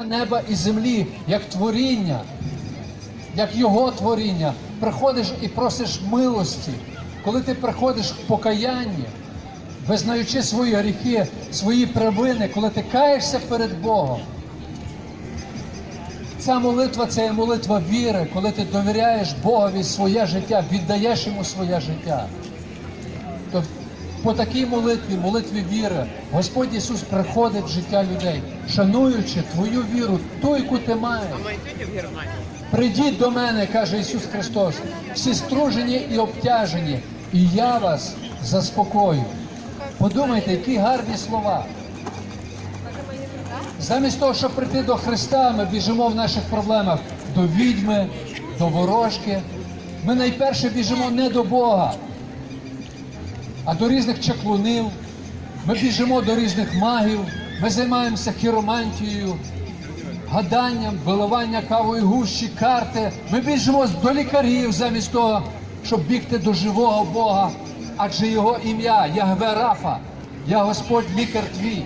неба і землі, як творіння, як його творіння, приходиш і просиш милості, коли ти приходиш в покаяння, визнаючи свої гріхи, свої провини, коли ти каєшся перед Богом. Ця молитва це є молитва віри, коли ти довіряєш Богові своє життя, віддаєш йому своє життя. По такій молитві, молитві віри, Господь Ісус приходить в життя людей, шануючи твою віру, ту, яку ти маєш. Прийдіть до мене, каже Ісус Христос, всі стружені і обтяжені, і я вас заспокою. Подумайте, які гарні слова. Замість того, щоб прийти до Христа, ми біжимо в наших проблемах до відьми, до ворожки. Ми найперше біжимо не до Бога, а до різних чаклунів. Ми біжимо до різних магів, ми займаємося хіромантією, гаданням, виливання кавої гущі, карти. Ми біжимо до лікарів замість того, щоб бігти до живого Бога. Адже його ім'я Ягве Рафа, я Господь лікар твій.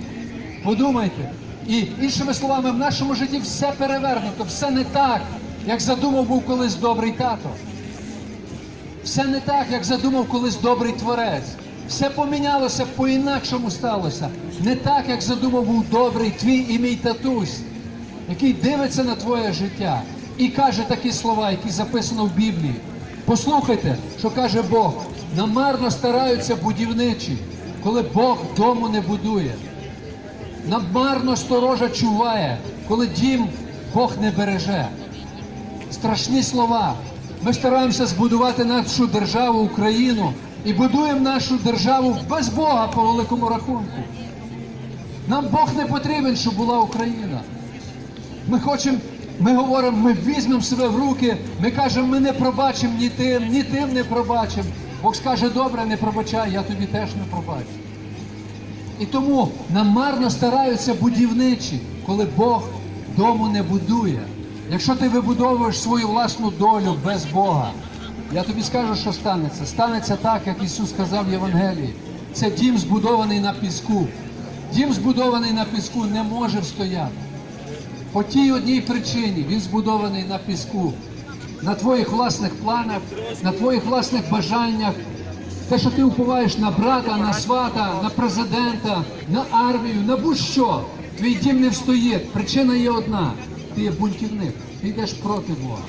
Подумайте. І іншими словами, в нашому житті все перевернуто, все не так, як задумав був колись добрий тато. Все не так, як задумав колись добрий творець. Все помінялося, по-інакшому сталося. Не так, як задумав був добрий твій і мій татусь, який дивиться на твоє життя і каже такі слова, які записано в Біблії. Послухайте, що каже Бог. Намарно стараються будівничі, коли Бог дому не будує. Намарно сторожа чуває, коли дім Бог не береже. Страшні слова. Ми стараємося збудувати нашу державу Україну і будуємо нашу державу без Бога по великому рахунку. Нам Бог не потрібен, щоб була Україна. Ми хочемо, ми говоримо, ми візьмемо себе в руки, ми кажемо, ми не пробачимо ні тим, ні тим не пробачимо. Бог скаже, добре, не пробачай, я тобі теж не пробачу. І тому намарно стараються будівничі, коли Бог дому не будує. Якщо ти вибудовуєш свою власну долю без Бога, я тобі скажу, що станеться. Станеться так, як Ісус сказав в Євангелії. Це дім збудований на піску. Дім збудований на піску не може встояти. По тій одній причині він збудований на піску, на твоїх власних планах, на твоїх власних бажаннях. Те, що ти уповаєш на брата, на свата, на президента, на армію, на будь-що, твій дім не встоїть. Причина є одна: ти є бунтівник, йдеш проти Бога.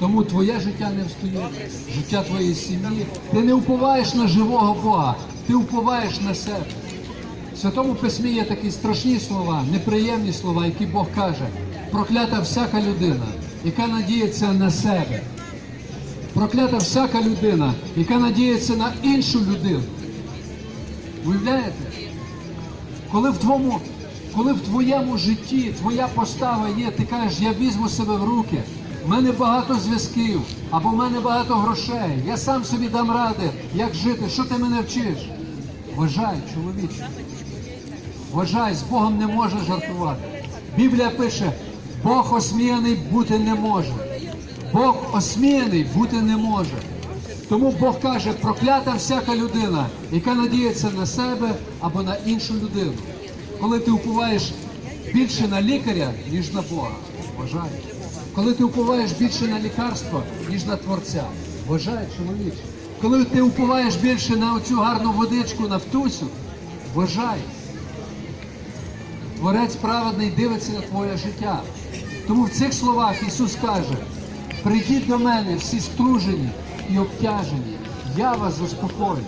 Тому твоє життя не встоїть, життя твоєї сім'ї. Ти не уповаєш на живого Бога, ти уповаєш на себе. В Святому Письмі є такі страшні слова, неприємні слова, які Бог каже. Проклята всяка людина, яка надіється на себе. Проклята всяка людина, яка надіється на іншу людину. Уявляєте? Коли в твоєму, коли в твоєму житті твоя постава є, ти кажеш, я візьму себе в руки, в мене багато зв'язків, або в мене багато грошей, я сам собі дам ради, як жити, що ти мене вчиш? Вважай, чоловіче. Вважай, з Богом не можна жартувати. Біблія пише, Бог осміяний бути не може. Бог осміяний бути не може. Тому Бог каже, проклята всяка людина, яка надіється на себе або на іншу людину. Коли ти уповаєш більше на лікаря, ніж на Бога, вважай. Коли ти уповаєш більше на лікарство, ніж на Творця, вважай, чоловіче. Коли ти уповаєш більше на оцю гарну водичку, на втусю, вважай. Творець праведний дивиться на твоє життя. Тому в цих словах Ісус каже: прийдіть до мене всі стружені і обтяжені, я вас заспокою.